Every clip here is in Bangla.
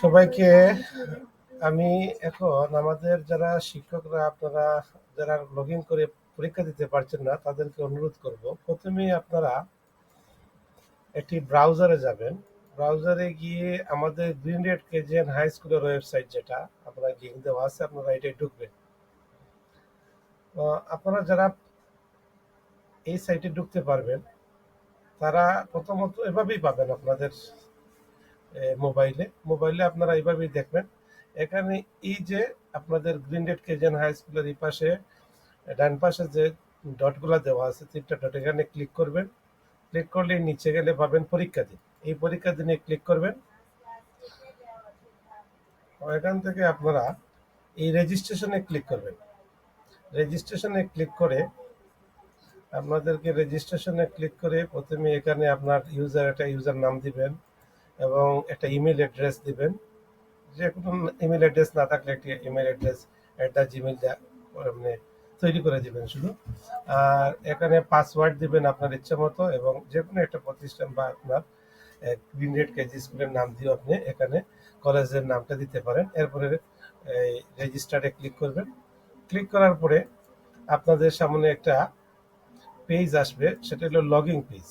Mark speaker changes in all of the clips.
Speaker 1: সবাইকে আমি এখন আমাদের যারা শিক্ষকরা, আপনারা যারা লগ ইন করে পরীক্ষা দিতে পারছেন না, তাদেরকে অনুরোধ করব প্রথমে আপনারা একটি ব্রাউজারে যাবেন। ব্রাউজারে গিয়ে আমাদের গ্রিন রেড কেজেন হাই স্কুলের ওয়েবসাইট যেটা, আপনারা লিঙ্ক দেওয়া আছে, আপনারা এটাই ঢুকবেন। আপনারা যারা এই সাইটে ঢুকতে পারবেন, তারা প্রথমত এভাবেই পাবেন আপনাদের মোবাইলে। মোবাইলে আপনারা এইভাবেই দেখবেন। এখানে এই যে আপনাদের গ্রিন রেড কেজেন হাই স্কুলের এই পাশে, ডান পাশে যে ডটগুলো দেওয়া আছে, তিনটা ডট এখানে ক্লিক করবেন। ক্লিক করলে নিচে গেলে পাবেন পরীক্ষা দিন। এই পরীক্ষা দিনে ক্লিক করবেন। এখান থেকে আপনারা এই রেজিস্ট্রেশনে ক্লিক করবেন। রেজিস্ট্রেশনে ক্লিক করে আপনাদেরকে রেজিস্ট্রেশনে ক্লিক করে প্রথমে এখানে আপনার ইউজার একটা ইউজার নাম দিবেন। এবং একটা ইমেল অ্যাড্রেস দিবেন। যে কোনো ইমেল অ্যাড্রেস না থাকলে একটি email address at the Gmail মানে তৈরি করে দিবেন শুধু। আর এখানে পাসওয়ার্ড দিবেন আপনার ইচ্ছা মতো এবং যে কোনো একটা প্রতিষ্ঠান বা আপনার গ্রিন রেড কেজি স্কুলের নাম দিয়ে আপনি এখানে কলেজের নামটা দিতে পারেন। এরপরে এই রেজিস্টারে ক্লিক করবেন। ক্লিক করার পরে আপনাদের সামনে একটা পেজ আসবে, সেটা হলো লগিং পেজ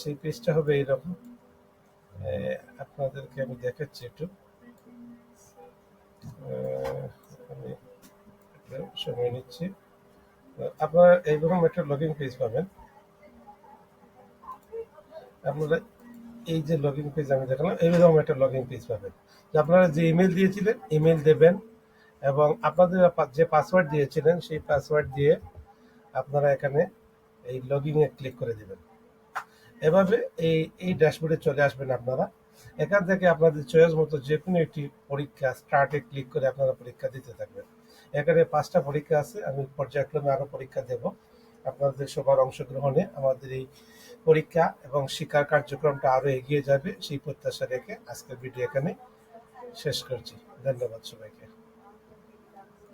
Speaker 1: সেই পেজটা হবে এইরকম আপনাদেরকে আমি দেখাচ্ছি একটু। আমি সময় নিচ্ছি। আপনারা এইরকম একটা লগ ইন পেজ পাবেন। আপনারা এই যে লগ ইন পেজ আমি দেখালাম, এইরকম একটা লগ ইন পেজ পাবেন আপনারা যে ইমেল দিয়েছিলেন ইমেল দেবেন এবং আপনাদের যে পাসওয়ার্ড দিয়েছিলেন, সেই পাসওয়ার্ড দিয়ে আপনারা এখানে এই লগ ইনে ক্লিক করে দিবেন। এভাবে এই এই ড্যাশবোর্ডে চলে আসবেন আপনারা। এখান থেকে আপনাদের চয়েস মতো যে কোনো একটি পরীক্ষা স্টার্টে ক্লিক করে আপনারা পরীক্ষা দিতে থাকবেন। এখানে পাঁচটা পরীক্ষা আছে, আমি পর্যায়ক্রমে আরও পরীক্ষা দেব। আপনাদের সবার অংশগ্রহণে আমাদের এই পরীক্ষা এবং শিক্ষার কার্যক্রমটা আরও এগিয়ে যাবে, সেই প্রত্যাশা রেখে আজকের ভিডিও এখানে শেষ করছি। ধন্যবাদ সবাইকে।